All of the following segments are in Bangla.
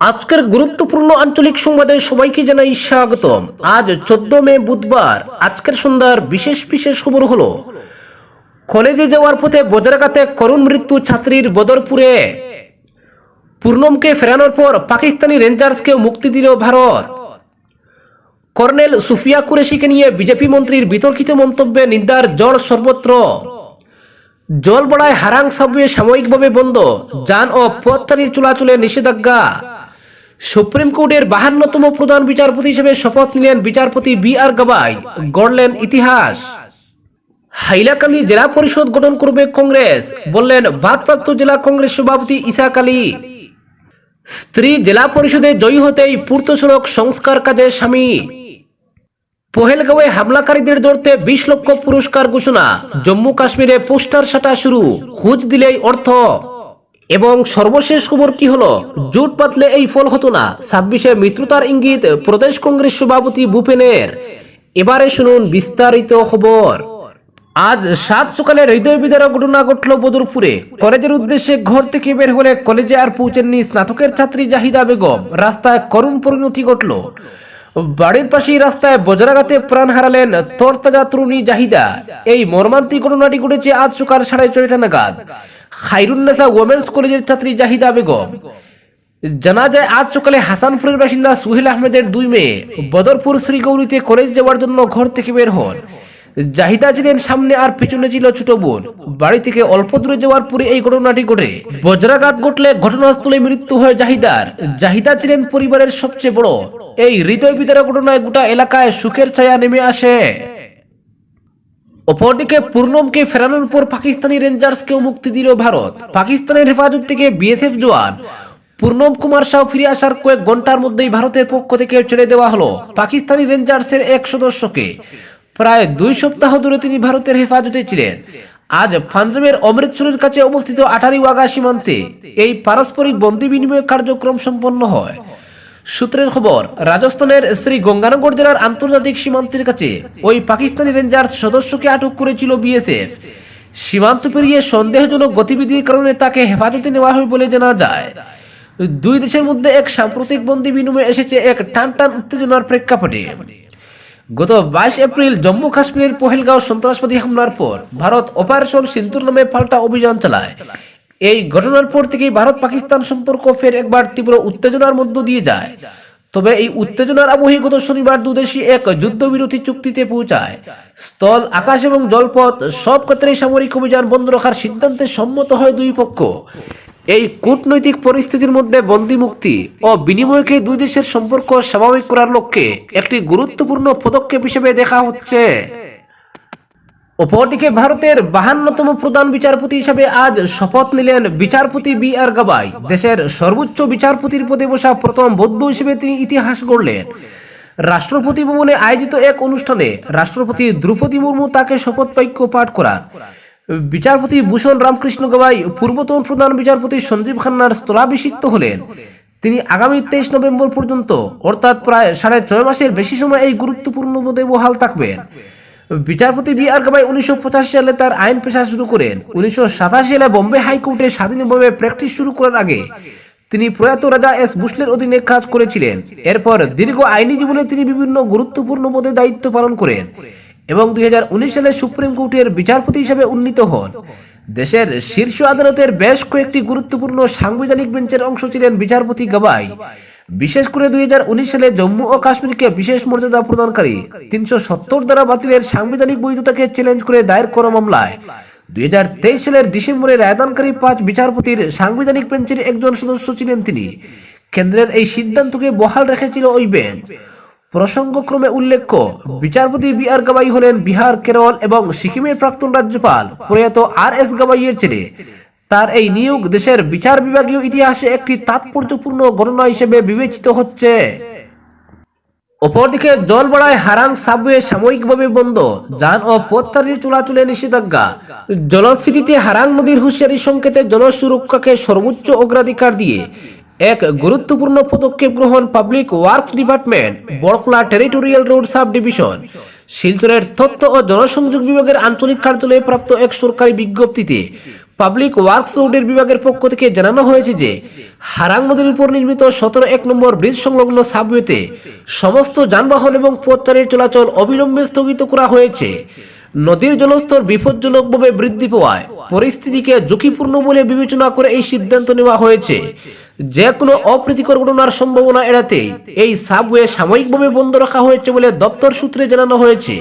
আজকের গুরুত্বপূর্ণ আঞ্চলিক সংবাদে সবাইকে জানাই স্বাগতম। আজ চোদ্দ মে বুধবার, আজকের সন্ধ্যার বিশেষ বিশেষ খবর হলো, কলেজে যাওয়ার পথে বজ্রাঘাতে করুণ মৃত্যু ছাত্রীর বদরপুরে। পূর্ণমকে ফেরানোর পর পাকিস্তানি রেঞ্জার্সকে মুক্তি দিল ভারত। কর্নেল সুফিয়া কুরেশিকে নিয়ে বিজেপি মন্ত্রীর বিতর্কিত মন্তব্যে নিন্দার জল সর্বত্র। জল বড়ায় হারাং সাবওয়ে সাময়িকভাবে বন্ধ, যান ও পথচারীর চলাচলে নিষেধাজ্ঞা। সুপ্রিম কোর্টের বাহান্নতম প্রধান বিচারপতি হিসেবে শপথ নিলেন বিচারপতি বি আর গাবাই। গড়লেন ইতিহাস। হাইলাকান্দি জেলা পরিষদ গঠন করবে কংগ্রেস, বললেন ভারপ্রাপ্ত জেলা কংগ্রেস সভাপতি ইসাক আলী। স্ত্রী জেলা পরিষদে জয়ী হতেই পূর্ত সড়ক সংস্কার কাজে স্বামী। পহেলগাঁওয়ে হামলাকারীদের ধরতে বিশ লক্ষ পুরস্কার ঘোষণা। জম্মু কাশ্মীরে পোস্টার সাটা শুরু খুঁজ দিলেই অর্থ। এবং সর্বশেষ খবর কি হলো? জোট পাতলে এই ফল হতো না। ছাব্বিশে মিত্রতার ইঙ্গিত প্রদেশ কংগ্রেস সভাপতি ভূপেনের। এবারে শুনুন বিস্তারিত খবর। আজ সাত সকালে হৃদয় বিদারক ঘটনা ঘটল বদরপুরে। কলেজের উদ্দেশ্যে ঘর থেকে বের হলে কলেজে আর পৌঁছেননি স্নাতকের ছাত্রী জাহিদা বেগম। রাস্তায় করুণ পরিণতি ঘটল। বাড়ির পাশেই রাস্তায় বজ্রাঘাতে প্রাণ হারালেন তরতাজা তরুণী জাহিদা। এই মর্মান্তিক ঘটনাটি ঘটেছে আজ সকাল সাড়ে ছয়টা নাগাদ। খাইরুন্নেসা ওমেন্স কলেজের ছাত্রী জাহিদা বেগম। জানা যায় আজ সকালে হাসানপুরের বাসিন্দা সুহেল আহমেদের দুই মেয়ে। বদরপুর শ্রীগৌরীতে কলেজ যাওয়ার জন্য ঘর থেকে বের হন। জাহিদা ছিলেন সামনে আর পিছনে ছিল ছোট বোন। বাড়ি থেকে অল্প দূরে যাওয়ার পরে এই ঘটনাটি ঘটে। বজ্রাঘাত ঘটলে ঘটনাস্থলে মৃত্যু হয় জাহিদার। জাহিদা ছিলেন পরিবারের সবচেয়ে বড়। এই হৃদয় বিদারক ঘটনায় গোটা এলাকায় সুখের ছায়া নেমে আসে। অপরদিকে পূর্ণমকে ফেরানোর পর পাকিস্তানি রেঞ্জার্সকেও মুক্তি দিল ভারত। পাকিস্তানের হেফাজত থেকে বিএসএফ জওয়ান পূর্ণম কুমার সাউ ফিরে আসার কয়েক ঘণ্টার মধ্যেই ভারতের পক্ষ থেকে ছেড়ে দেওয়া হলো পাকিস্তানি রেঞ্জার্সের এক সদস্যকে। প্রায় দুই সপ্তাহ ধরে তিনি ভারতের হেফাজতে ছিলেন। আজ পাঞ্জাবের অমৃতসরের কাছে অবস্থিত আঠারি ওয়াগা সীমান্তে এই পারস্পরিক বন্দি বিনিময় কার্যক্রম সম্পন্ন হয়। সূত্রের খবর, রাজস্থানের শ্রী গঙ্গানগর জেলার আন্তর্জাতিক সীমান্তের কাছে ওই পাকিস্তানি রেঞ্জার্স সদস্যকে আটক করেছিল বিএসএফ। সীমান্ত পেরিয়ে সন্দেহজনক গতিবিধির কারণে তাকে হেফাজতে নেওয়া হয় বলে জানা যায়। দুই দেশের মধ্যে এক সাম্প্রতিক বন্দি বিনিময়ে এসেছে এক টান টান উত্তেজনার প্রেক্ষাপটে। গত বাইশ এপ্রিল জম্মু কাশ্মীরের পহেলগাঁও সন্ত্রাসবাদী হামলার পর ভারত অপারেশন সিন্দুর নামে পাল্টা অভিযান চালায়। এই ঘটনার পর থেকেই ভারত পাকিস্তান সম্পর্ক ফের একবার তীব্র উত্তেজনার মধ্য দিয়ে যায়। তবে এই উত্তেজনার আবহে গত শনিবার দুদেশই এক যুদ্ধবিরতি চুক্তিতে পৌঁছায়। স্থল, আকাশ এবং জলপথ সব ক্ষেত্রেই সামরিক অভিযান বন্ধ রাখার সিদ্ধান্তে সম্মত হয় দুই পক্ষ। এই কূটনৈতিক পরিস্থিতির মধ্যে বন্দি মুক্তি ও বিনিময়কে দুই দেশের সম্পর্ক স্বাভাবিক করার লক্ষ্যে একটি গুরুত্বপূর্ণ পদক্ষেপ হিসেবে দেখা হচ্ছে। অপরদিকে ভারতের বাহান্নতম প্রধান বিচারপতি হিসেবে আজ শপথ নিলেন বিচারপতি বি আর গাবাই। দেশের সর্বোচ্চ বিচারপতির পদে বসা প্রথম বৌদ্ধ হিসেবে তিনি ইতিহাস গড়লেন। রাষ্ট্রপতি ভবনে আয়োজিত এক অনুষ্ঠানে রাষ্ট্রপতি দ্রৌপদী মুর্মু তাকে শপথ বাক্য পাঠ করান। বিচারপতি ভূষণ রামকৃষ্ণ গাবাই পূর্বতন প্রধান বিচারপতি সঞ্জীব খান্নার স্থলাভিষিক্ত হলেন। তিনি আগামী তেইশ নভেম্বর পর্যন্ত, অর্থাৎ প্রায় সাড়ে ছয় মাসের বেশি সময় এই গুরুত্বপূর্ণ পদে বহাল থাকবেন। বিচারপতি বি আর গাবাই উনিশশো সালে তার আইন পেশা শুরু করেন। উনিশশো সালে বোম্বে হাইকোর্টে স্বাধীনভাবে প্র্যাকটিস শুরু করার আগে তিনি প্রয়াত রাজা এস বুসলের অধীনে কাজ করেছিলেন। এরপর দীর্ঘ আইনি জীবনে তিনি বিভিন্ন গুরুত্বপূর্ণ পদে দায়িত্ব পালন করেন এবং দুই হাজার উনিশ সালে সুপ্রিম কোর্টের বিচারপতি হিসেবে উন্নীত হন। দেশের শীর্ষ আদালতের বেশ কয়েকটি গুরুত্বপূর্ণ সাংবিধানিক বেঞ্চের অংশ ছিলেন বিচারপতি গাবাই বিশেষ করে দুই সালে জম্মু ও কাশ্মীরকে বিশেষ মর্যাদা প্রদানকারী তিনশো সত্তর দ্বারা বাতিলের সাংবিধানিক বৈধতাকে চ্যালেঞ্জ করে দায়ের করা মামলায়। দুই সালের ডিসেম্বরে রায়দানকারী পাঁচ বিচারপতির সাংবিধানিক বেঞ্চের একজন সদস্য ছিলেন তিনি। কেন্দ্রের এই সিদ্ধান্তকে বহাল রেখেছিল ওই বেঞ্চ। প্রসঙ্গক্রমে উল্লেখ্য, বিচারপতি বি আর গাবাই হলেন বিহার, কেরল এবং সিকিমের প্রাক্তন রাজ্যপাল, প্রয়াত আর এস গাবাইয়ের ছেলে। তার এই নিয়োগ দেশের বিচার বিভাগীয় ইতিহাসে একটি তাৎপর্যপূর্ণ ঘটনা হিসেবে বিবেচিত হচ্ছে। অপরদিকে জল বাড়ায় হারাং সাবওয়ে সাময়িকভাবে বন্ধ, যান ও পথচারীর চলাচলে নিষেধাজ্ঞা। জলস্ফীতিতে হারাং নদীর হুঁশিয়ারি সংকেতে জনসুরক্ষাকে সর্বোচ্চ অগ্রাধিকার দিয়ে এক গুরুত্বপূর্ণ পদক্ষেপ গ্রহণ public works department, Borkhola territorial road sub division শিলচরের তথ্য ও জনসংযোগ বিভাগের আঞ্চলিক কার্যালয়ে প্রাপ্ত এক সরকারি বিজ্ঞপ্তিতে পাবলিক ওয়ার্কস রোডের বিভাগের পক্ষ থেকে জানানো হয়েছে যে, হারাং নদীর উপর নির্মিত সতেরো এক নম্বর ব্রিজ সংলগ্ন সাবওয়েতে সমস্ত যানবাহন এবং পথচারীর চলাচল অবিলম্বে স্থগিত করা হয়েছে। নদীর জলস্তর বিপজ্জনকভাবে বৃদ্ধি পাওয়ায় পরিস্থিতিকে ঝুঁকিপূর্ণ বলে বিবেচনা করে এই সিদ্ধান্ত নেওয়া হয়েছে। যে কোনো অপ্রীতিকর ঘটনার সম্ভাবনা এড়াতে এই সাবওয়ে সাময়িকভাবে বন্ধ রাখা হয়েছে বলে দপ্তর সূত্রে জানানো হয়েছে।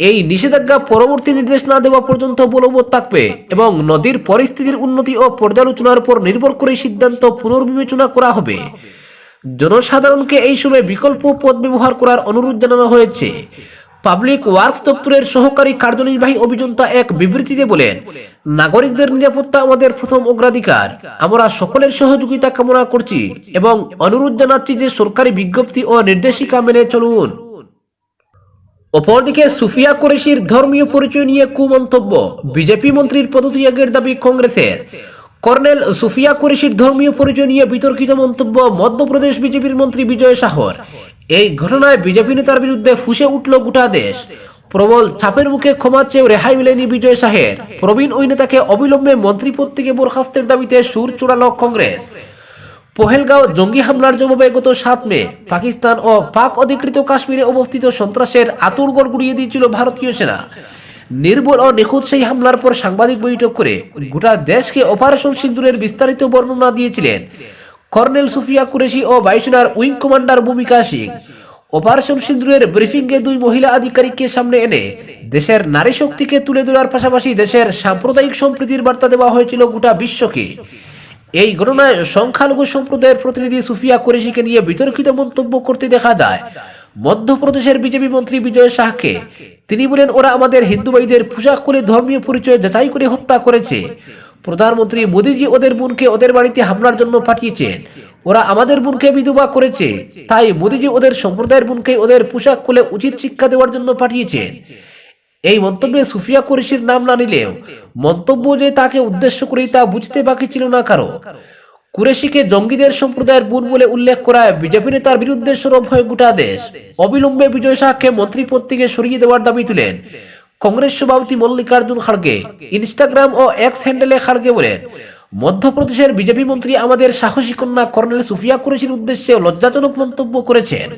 এই নিষেধাজ্ঞা পরবর্তী নির্দেশ না দেওয়া পর্যন্ত বলবৎ থাকবে এবং নদীর পরিস্থিতির উন্নতি ও পর্যালোচনার উপর নির্ভর করে সিদ্ধান্ত পুনর্বিবেচনা করা হবে। জনসাধারণকে এই সময় বিকল্প পথ ব্যবহার করার অনুরোধ জানানো হয়েছে। পাবলিক ওয়ার্কস দপ্তরের সহকারী কার্যনির্বাহী অভিযন্তা এক বিবৃতিতে বলেন, নাগরিকদের নিরাপত্তা আমাদের প্রথম অগ্রাধিকার। আমরা সকলের সহযোগিতা কামনা করছি এবং অনুরোধ জানাচ্ছি যে সরকারি বিজ্ঞপ্তি ও নির্দেশিকা মেনে চলুন। অপরদিকে সুফিয়া কুরেশির ধর্মীয় পরিচয় নিয়ে কুমন্তব্য। বিজেপি মন্ত্রীর পদত্যাগের দাবি কংগ্রেসের। কর্নেল সুফিয়া কুরেশির ধর্মীয় পরিচয় নিয়ে বিতর্কিত মন্তব্য মধ্যপ্রদেশ বিজেপির মন্ত্রী বিজয় শাহর এই ঘটনায় বিজেপি নেতার বিরুদ্ধে ফুসে উঠল গোটা দেশ। প্রবল চাপের মুখে ক্ষমা চেয়েও রেহাই মিলেনি বিজয় শাহের প্রবীণ ওই নেতাকে অবিলম্বে মন্ত্রীপদ থেকে বরখাস্তের দাবিতে সুর চূড়ালো কংগ্রেস। পহেলগাঁও জঙ্গি হামলার জবাবে গত সাত মে পাকিস্তান ও পাক অধিকৃত কাশ্মীরে অবস্থিত সন্ত্রাসের আতুরগড় গুড়িয়ে দিয়েছিল ভারতীয় সেনা। নির্ভুল ও নিখুঁত সেই হামলার পর সাংবাদিক বৈঠক করে গোটা দেশকে অপারেশন সিন্দুরের বিস্তারিত বর্ণনা দিয়েছিলেন কর্নেল সুফিয়া কুরেশি ও বায়ুসেনার উইং কমান্ডার ভূমিকা সিং। অপারেশন সিন্দুরের ব্রিফিংয়ে দুই মহিলা আধিকারিককে সামনে এনে দেশের নারী শক্তিকে তুলে ধরার পাশাপাশি দেশের সাম্প্রদায়িক সম্প্রীতির বার্তা দেওয়া হয়েছিল গোটা বিশ্বকে। এই ঘটনায় সংখ্যালঘু সম্প্রদায়ের প্রতিনিধি সুফিয়া কুরেশিকে নিয়ে বিতর্কিত মন্তব্য করতে দেখা যায়। মধ্যপ্রদেশের বিজেপি মন্ত্রী বিজয় শাহকে। তিনি বলেন, ওরা আমাদের হিন্দু ভাইদের পোশাক করে ধর্মীয় পরিচয় যাচাই করে হত্যা করেছে। প্রধানমন্ত্রী মোদীজি ওদের বোনকে ওদের বাড়িতে হামলার জন্য পাঠিয়েছেন ওরা আমাদের বোনকে বিধবা করেছে। তাই মোদীজি ওদের সম্প্রদায়ের বোনকে ওদের পোশাক খুলে উচিত শিক্ষা দেওয়ার জন্য পাঠিয়েছেন এই মন্তব্যে সুফিয়া কুরেশির নাম না নিলেও মন্তব্য যে তাকে উদ্দেশ্য করেই তা বুঝতে বাকি ছিল না কারও। কুরেশিকে জঙ্গিদের সম্প্রদায়ের বোন বলে উল্লেখ করায় বিজেপি নেতার বিরুদ্ধে সরব হয়ে গোটা দেশ অবিলম্বে বিজয় শাহকে মন্ত্রী পদ থেকে সরিয়ে দেওয়ার দাবি তুলেন। কংগ্রেস সভাপতি মল্লিকার্জুন খাড়গে ইনস্টাগ্রাম ও এক্স হ্যান্ডেলে খাড়গে বলেন, মধ্যপ্রদেশের বিজেপি মন্ত্রী আমাদের সাহসী কন্যা কর্নেল সুফিয়া কুরেশির উদ্দেশ্যে লজ্জাজনক মন্তব্য করেছেন।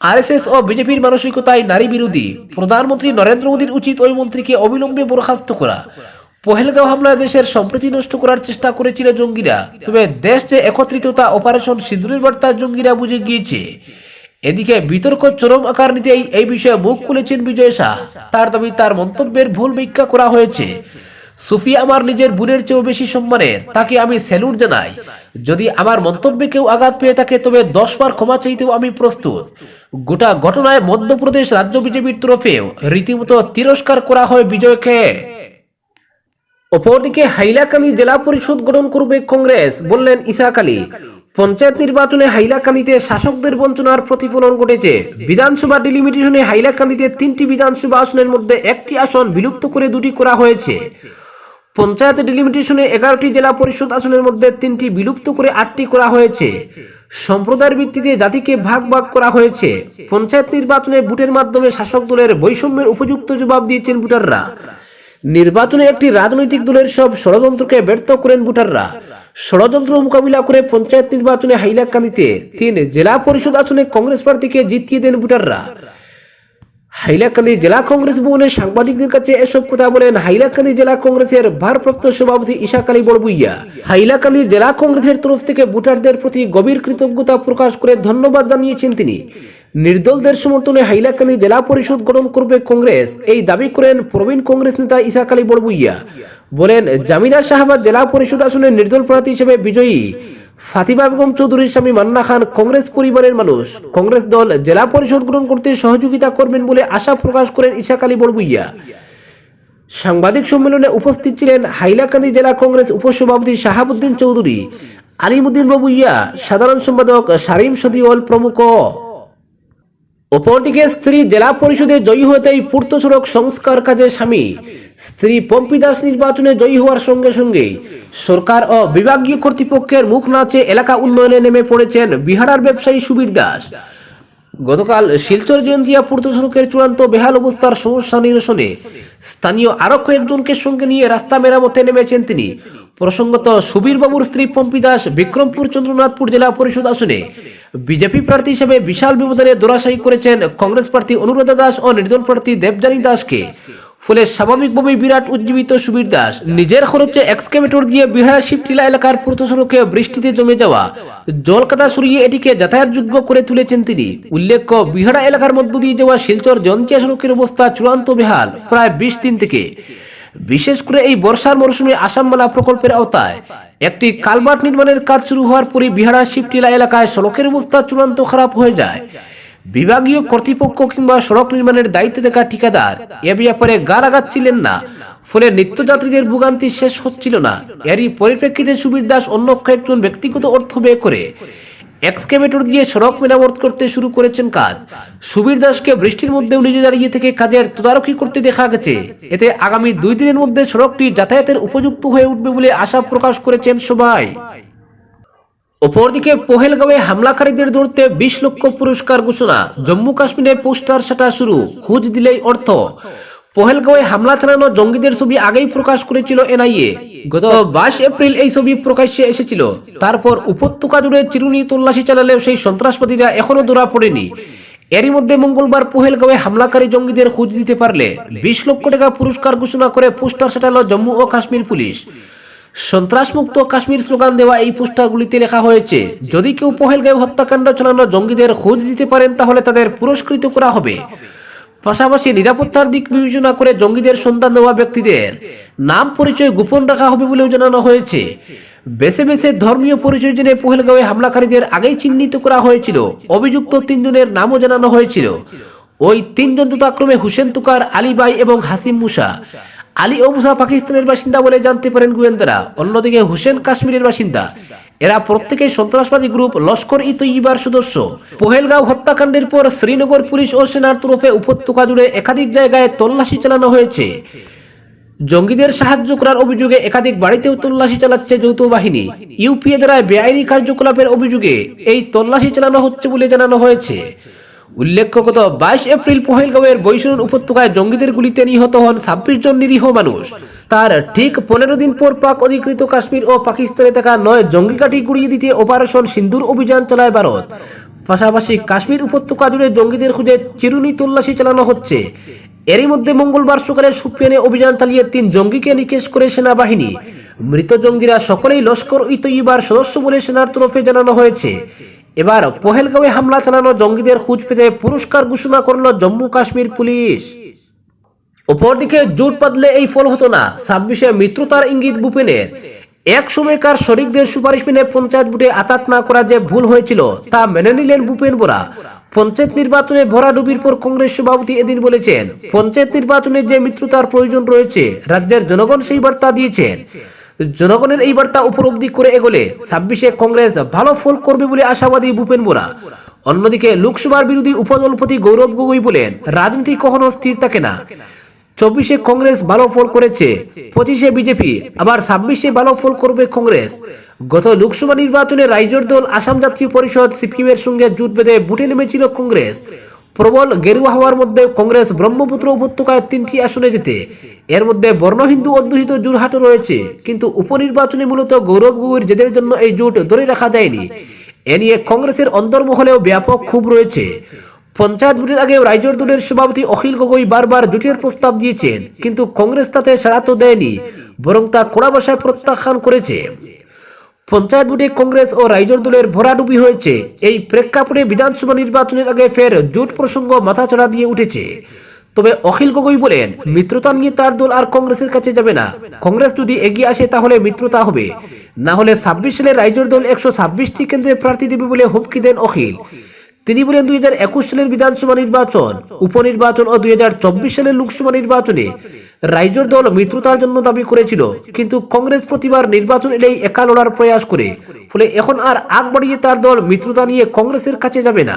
আরএসএস ও বিজেপির মানসিকতায় নারী বিরোধী প্রধানমন্ত্রী নরেন্দ্র মোদীর উচিত ওই মন্ত্রীকে অবিলম্বে বরখাস্ত করা। পহেলগাঁও হামলায় দেশের সম্প্রীতি নষ্ট করার চেষ্টা করেছিল জঙ্গিরা। তবে দেশ যে একত্রিত তা অপারেশন সিঁদুরের বার্তা জঙ্গিরা বুঝে গিয়েছে। এদিকে বিতর্ক চরম আকার নিতেই এই বিষয়ে মুখ খুলেছেন বিজয় শাহ। তার দাবি, তার মন্তব্যের ভুল ব্যাখ্যা করা হয়েছে। সুফিয়া আমার নিজের বোনের চেয়েও বেশি সম্মানের, তাকে আমি স্যালুট জানাই। যদি আমার মন্তব্যে কেউ আঘাত পেয়ে থাকে, তবে দশ বার ক্ষমা চাইতেও আমি প্রস্তুত। গোটা ঘটনায় মধ্যপ্রদেশ রাজ্য বিজেপির তরফেও রীতিমতো তিরস্কার করা হয় বিজয়কে। অপরদিকে হাইলাকান্দি জেলা পরিষদ গঠন করবে কংগ্রেস, বললেন ইসাক আলী। পঞ্চায়েত নির্বাচনে হাইলাকান্দিতে শাসকদের বঞ্চনার প্রতিফলন ঘটেছে। বিধানসভা ডিলিমিটেশনে হাইলাকান্দিতে তিনটি বিধানসভা আসনের মধ্যে একটি আসন বিলুপ্ত করে দুটি করা হয়েছে। পঞ্চায়েত ডিলিমিটেশনে এগারোটি জেলা পরিষদ আসনের মধ্যে তিনটি বিলুপ্ত করে আটটি করা হয়েছে। সম্প্রদায়ের ভিত্তিতে জাতিকে ভাগ ভাগ করা হয়েছে। পঞ্চায়েত নির্বাচনে ভোটের মাধ্যমে শাসক দলের বৈষম্যের উপযুক্ত জবাব দিয়েছেন ভোটাররা। নির্বাচনে একটি রাজনৈতিক দলের সব ষড়যন্ত্রকে ব্যর্থ করেন ভোটাররা। ষড়যন্ত্র মোকাবিলা করে পঞ্চায়েত নির্বাচনে হাইলাকান্দিতে তিন জেলা পরিষদ আসনে কংগ্রেস প্রার্থীকে জিতিয়ে দেন ভোটাররা। হাইলাকান্দি জেলা কংগ্রেস ভবনে সাংবাদিকদের কাছে এসব কথা বলেন হাইলাকান্দি জেলা কংগ্রেসের ভারপ্রাপ্ত সভাপতি ইশাক আলী বড়বুইয়া। হাইলাকান্দি জেলা কংগ্রেসের তরফ থেকে ভোটারদের প্রতি গভীর কৃতজ্ঞতা প্রকাশ করে ধন্যবাদ জানিয়েছেন তিনি। নির্দলদের সমর্থনে হাইলাকান্দি জেলা পরিষদ গঠন করবে কংগ্রেস। এই দাবি করেন প্রবীণ কংগ্রেস নেতা ইশাক আলী বড়বুইয়া। বলেন, জামিনা শাহবাদ জেলা পরিষদ আসনে নির্দল প্রার্থী হিসেবে বিজয়ী। ফাতিমা বেগম চৌধুরীর স্বামী মান্না খান কংগ্রেস পরিবারের মানুষ। কংগ্রেস দল জেলা পরিষদ গ্রহণ করতে সহযোগিতা করবেন বলে আশা প্রকাশ করেন ইশাক আলী বড়বুইয়া। সাংবাদিক সম্মেলনে উপস্থিত ছিলেন হাইলাকান্দি জেলা কংগ্রেস উপসভাপতি শাহাবুদ্দিন চৌধুরী, আলিমুদ্দিন বাবুইয়া সাধারণ সম্পাদক সারিম সদিওল প্রমুখ। অপরদিকে স্ত্রী জেলা পরিষদে জয়ী হতেই পূর্ত সড়ক সংস্কার কাজে স্বামী স্ত্রী পম্পি দাস নির্বাচনে জয়ী হওয়ার সঙ্গে সঙ্গে সরকার ও বিভাগীয় কর্তৃপক্ষের মুখ নাচে এলাকা উন্নয়নে নেমে পড়েছেন বিহারার ব্যবসায়ী সুবীর দাস। গতকাল শিলচর জয়ন্তিয়া পূর্ত সড়কের চূড়ান্ত বেহাল অবস্থার সমস্যা নিরসনে স্থানীয় আরও কয়েকজনকে সঙ্গে নিয়ে রাস্তা মেরামতে নেমেছেন তিনি। প্রসঙ্গত সুবীর বাবুর স্ত্রী পম্পি দাস বিক্রমপুর চন্দ্রনাথপুর জেলা পরিষদ আসনে বিজেপি প্রার্থী হিসেবে বিশাল ব্যবধানে দোরাশায়ী করেছেন কংগ্রেস প্রার্থী অনুরাধা দাস ও নির্দল প্রার্থী দেবজানী দাসকে। ফলে স্বাভাবিকভাবেই বিরাট উজ্জীবিত সুবীর দাস। নিজের খরচে এক্সকেভেটর দিয়ে বিহার শিবটিলা এলাকার পূর্ত সড়কে বৃষ্টিতে জমে যাওয়া। জলকাদা সরিয়ে এটিকে যাতায়াতযোগ্য করে তুলেছেন তিনি। উল্লেখ্য, বিহারা এলাকার মধ্য দিয়ে যাওয়া শিলচর জনচিয়া সড়কের অবস্থা চূড়ান্ত বেহাল। প্রায় বিশ দিন থেকে। বিশেষ করে এই বর্ষার মরশুমে আসামমালা প্রকল্পের আওতায়। একটি কালভার্ট নির্মাণের কাজ শুরু হওয়ার পরে বিহারা শিবটিলা এলাকায় সড়কের অবস্থা চূড়ান্ত খারাপ হয়ে যায়। বিভাগীয় কর্তৃপক্ষ কিংবা সড়ক নির্মাণের দায়িত্বে থাকা ঠিকাদার এ ব্যাপারে গা লাগাচ্ছিলেন না। ফলে নিত্যযাত্রীদের ভোগান্তি শেষ হচ্ছিল না। এরই পরিপ্রেক্ষিতে সুবীর দাস অন্য ব্যক্তিগত অর্থ ব্যয় করে। এক্সকেভেটর দিয়ে সড়ক মেরামত করতে শুরু করেছেন কাজ। সুবীর দাসকে বৃষ্টির মধ্যেও নিজে দাঁড়িয়ে থেকে কাজের তদারকি করতে দেখা গেছে। এতে আগামী দুই দিনের মধ্যে সড়কটি যাতায়াতের উপযুক্ত হয়ে উঠবে বলে আশা প্রকাশ করেছেন সবাই। অপরদিকে পহেলগাঁওয়ে হামলাকারীদের ধরতে বিশ লক্ষ পুরস্কার ঘোষণা। জম্মু কাশ্মীরে পোস্টার সাটা শুরু। খুঁজ দিলেই অর্থ। পহেলগাঁওয়ে হামলা চালানো জঙ্গিদের ছবি আগেই প্রকাশ করেছিল এনআইএ। গত বাইশ এপ্রিল এই ছবি প্রকাশ্যে এসেছিল। তারপর উপত্যকা জুড়ে চিরুনি তল্লাশি চালালেও সেই সন্ত্রাসবাদীরা এখনও ধরা পড়েনি। এরই মধ্যে মঙ্গলবার পহেলগাঁওয়ে হামলাকারী জঙ্গিদের খোঁজ দিতে পারলে বিশ লক্ষ টাকা পুরস্কার ঘোষণা করে পোস্টার সাটালো জম্মু ও কাশ্মীর পুলিশ। সন্ত্রাসমুক্ত কাশ্মীর স্লোগান দেওয়া এই পোস্টারগুলিতে লেখা হয়েছে, যদি কেউ পহেলগাঁও হত্যাকাণ্ড চালানো জঙ্গিদের খোঁজ দিতে পারেন তাহলে তাদের পুরস্কৃত করা হবে। পাশাপাশি নিরাপত্তার দিক বিবেচনা করে জঙ্গিদের সন্ধান দেওয়া ব্যক্তিদের নাম পরিচয় গোপন রাখা হবে বলেও জানানো হয়েছে। বেছে বেছে ধর্মীয় পরিচয় জেনে পহেলগাঁওয়ে হামলাকারীদের আগেই চিহ্নিত করা হয়েছিল। অভিযুক্ত তিনজনের নামও জানানো হয়েছিল। ওই তিনজন যথাক্রমে হুসেন তুকার, আলী আলীবাই এবং হাসিম মুসা। আলী ও মুসা পাকিস্তানের বাসিন্দা বলে জানতে পারেন গোয়েন্দারা। অন্যদিকে হুসেন কাশ্মীরের বাসিন্দা। এরা প্রত্যেকেই সন্ত্রাসবাদী গ্রুপ লস্কর ই তৈবার সদস্য। পহেলগাঁও হত্যাকাণ্ডের পর শ্রীনগর পুলিশ ও সেনার তরফে উপত্যকা জুড়ে একাধিক জায়গায় তল্লাশি চালানো হয়েছে। জঙ্গিদের সাহায্য করার অভিযোগে একাধিক বাড়িতেও তল্লাশি চালাচ্ছে যৌথ বাহিনী ইউপিএ দ্বারা বেআইনি কার্যকলাপের অভিযোগে এই তল্লাশি চালানো হচ্ছে বলে জানানো হয়েছে। উল্লেখ্য গত বাইশ এপ্রিল পহেলগাঁওয়ের বৈষ্ণব উপত্যকায় জঙ্গিদের গুলিতে নিহত হন ছাব্বিশ জন নিরীহ মানুষ। তার ঠিক পনেরো দিন পর পাক অধিকৃত কাশ্মীর ও পাকিস্তানে থাকা নয় জঙ্গি কাঠি গুড়িয়ে দিতে অপারেশন সিন্দুর অভিযান চালায় ভারত। পাশাপাশি কাশ্মীর উপত্যকা জুড়ে জঙ্গিদের খুঁজে চিরুনি তল্লাশি চালানো হচ্ছে। এরই মধ্যে মঙ্গলবার সকালে সুপিয়ানে অভিযান চালিয়ে তিন জঙ্গিকে নিকেশ করে সেনাবাহিনী। মৃত জঙ্গিরা সকলেই লস্কর ই তৈবার সদস্য বলে সেনার তরফে জানানো হয়েছে। এবার পহেলগাঁওয়ে হামলা চালানো জঙ্গিদের খুঁজ পেতে পুরস্কার ঘোষণা করল জম্মু কাশ্মীর পুলিশ। অপরদিকে জোট পাতলে এই ফল হতো না, ছাব্বিশে মিত্রতার ইঙ্গিত ভূপেনের। এক সময়কার শরিকদের সুপারিশ মেনে পঞ্চায়েত ভোটে আতাত না করা যে ভুল হয়েছিল, তা মেনে নিলেন ভূপেন বোরা। পঞ্চায়েত নির্বাচনে ভরাডুবির পর কংগ্রেস সভাপতি এদিন বলেছেন, পঞ্চায়েত নির্বাচনে যে মিত্রতার প্রয়োজন রয়েছে, রাজ্যের জনগণ সেই বার্তা দিয়েছেন। জনগণের এই বার্তা উপলব্ধি করে এগোলে ছাব্বিশে কংগ্রেস ভালো ফল করবে বলে আশাবাদী ভূপেন বোরা। অন্যদিকে লোকসভার বিরোধী উপদলপতি গৌরব গগৈ বলেন, রাজনীতি কখনো স্থির থাকে না। চব্বিশে কংগ্রেস ভালো ফল করেছে, পঁচিশে বিজেপি, আবার ছাব্বিশে ভালো ফল করবে কংগ্রেস। গত লোকসভা নির্বাচনে রাইজোর দল আসাম জাতীয় পরিষদ সিপিএমের সঙ্গে জুট বেঁধে বুটে নেমেছিল কংগ্রেস। প্রবল গেরুয়া হওয়ার মধ্যে কংগ্রেস ব্রহ্মপুত্র উপত্যকায় তিনটি আসনে যেতে এর মধ্যে বর্ণহিন্দু অধ্যুষিত জোরহাটও রয়েছে, কিন্তু উপনির্বাচনে মূলত গৌরব গগৈর জেদের জন্য এই জোট ধরে রাখা যায়নি। এ নিয়ে কংগ্রেসের অন্তর্মহলেও ব্যাপক ক্ষোভ রয়েছে। পঞ্চায়েত ভোটের আগে রাইজোর দলের সভাপতি অখিল গগৈ বারবার জোটের প্রস্তাব দিয়েছেন, কিন্তু কংগ্রেস তাতে সাড়া তো দেয়নি, বরং তা কড়া ভাষায় প্রত্যাখ্যান করেছে। পঞ্চায়েত ভোটে কংগ্রেস ও রাইজর দলের ভরাডুবি হয়েছে। এই প্রেক্ষাপটে বিধানসভা নির্বাচনের আগে ফের জোট প্রসঙ্গ মাথাচড়া দিয়ে উঠেছে। তবে অখিল গগৈ বলেন, মিত্রতা নিয়ে তার দল আর কংগ্রেসের কাছে যাবে না। কংগ্রেস যদি এগিয়ে আসে তাহলে মিত্রতা হবে। না হলে ছাব্বিশ সালে রাইজর দল একশো ছাব্বিশটি কেন্দ্রে প্রার্থী দেবে বলে হুমকি দেন অখিল। তিনি বলেন দুই হাজার একুশ সালের বিধানসভা নির্বাচন, উপনির্বাচন ও দুই হাজার চব্বিশ সালের লোকসভা নির্বাচনে রাইজোর দল মিত্রতার জন্য দাবি করেছিল, কিন্তু কংগ্রেস প্রতিবার নির্বাচন এলেই একা লড়ার প্রয়াস করে, ফলে এখন আর আগ বাড়িয়ে তার দল মিত্রতা নিয়ে কংগ্রেসের কাছে যাবে না।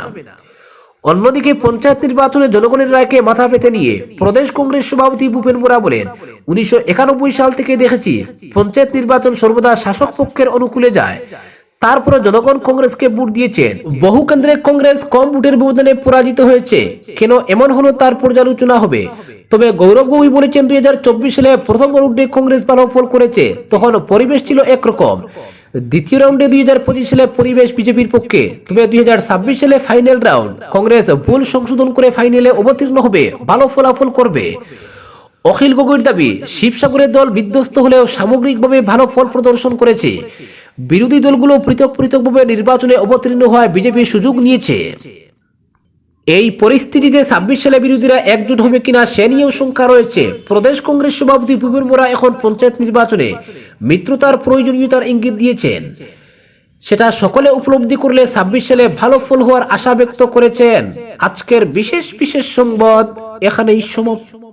অন্যদিকে পঞ্চায়েত নির্বাচনে জনগণের রায়কে মাথা পেতে নিয়ে প্রদেশ কংগ্রেস সভাপতি ভূপেন বোরা বলেন, উনিশশো একানব্বই সাল থেকে দেখেছি পঞ্চায়েত নির্বাচন সর্বদা শাসক পক্ষের অনুকূলে যায় তারপরে জনগণ কংগ্রেসকে ভোট দিয়েছেন। বহু কেন্দ্রে কংগ্রেস কম ভোটের ব্যবধানে পরাজিত হয়েছে। কেন এমন হলো তার পর্যালোচনা হবে? তবে গৌরব গগৈ বলেছেন, দুই হাজার চব্বিশ সালে প্রথম রাউন্ডে কংগ্রেস ভালো ফল করেছে। তখন পরিবেশ ছিল একরকম। দ্বিতীয় রাউন্ডে দুই হাজার পঁচিশ সালে পরিবেশ বিজেপির পক্ষে। তবে দুই হাজার ছাব্বিশ সালে ফাইনাল রাউন্ড কংগ্রেস ভুল সংশোধন করে ফাইনালে অবতীর্ণ হবে। ভালো ফলাফল করবে। অখিল গগৈর দাবি, শিবসাগরের দল বিধ্বস্ত হলেও সামগ্রিকভাবে ভালো ফল প্রদর্শন করেছে। বিরোধী দলগুলো পৃথক পৃথকভাবে নির্বাচনে অবতীর্ণ হওয়ায় বিজেপি সুযোগ নিয়েছে। এই পরিস্থিতিতে ছাব্বিশ সালে বিরোধীরা একজোট হবে কিনা সে নিয়েও শঙ্কা রয়েছে। প্রদেশ কংগ্রেস সভাপতি ভূপেন মোরা এখন পঞ্চায়েত নির্বাচনে মিত্রতার প্রয়োজনীয়তার ইঙ্গিত দিয়েছেন। সেটা সকলে উপলব্ধি করলে ছাব্বিশ সালে ভালো ফল হওয়ার আশা ব্যক্ত করেছেন। আজকের বিশেষ বিশেষ সংবাদ এখানেই সমাপ্ত।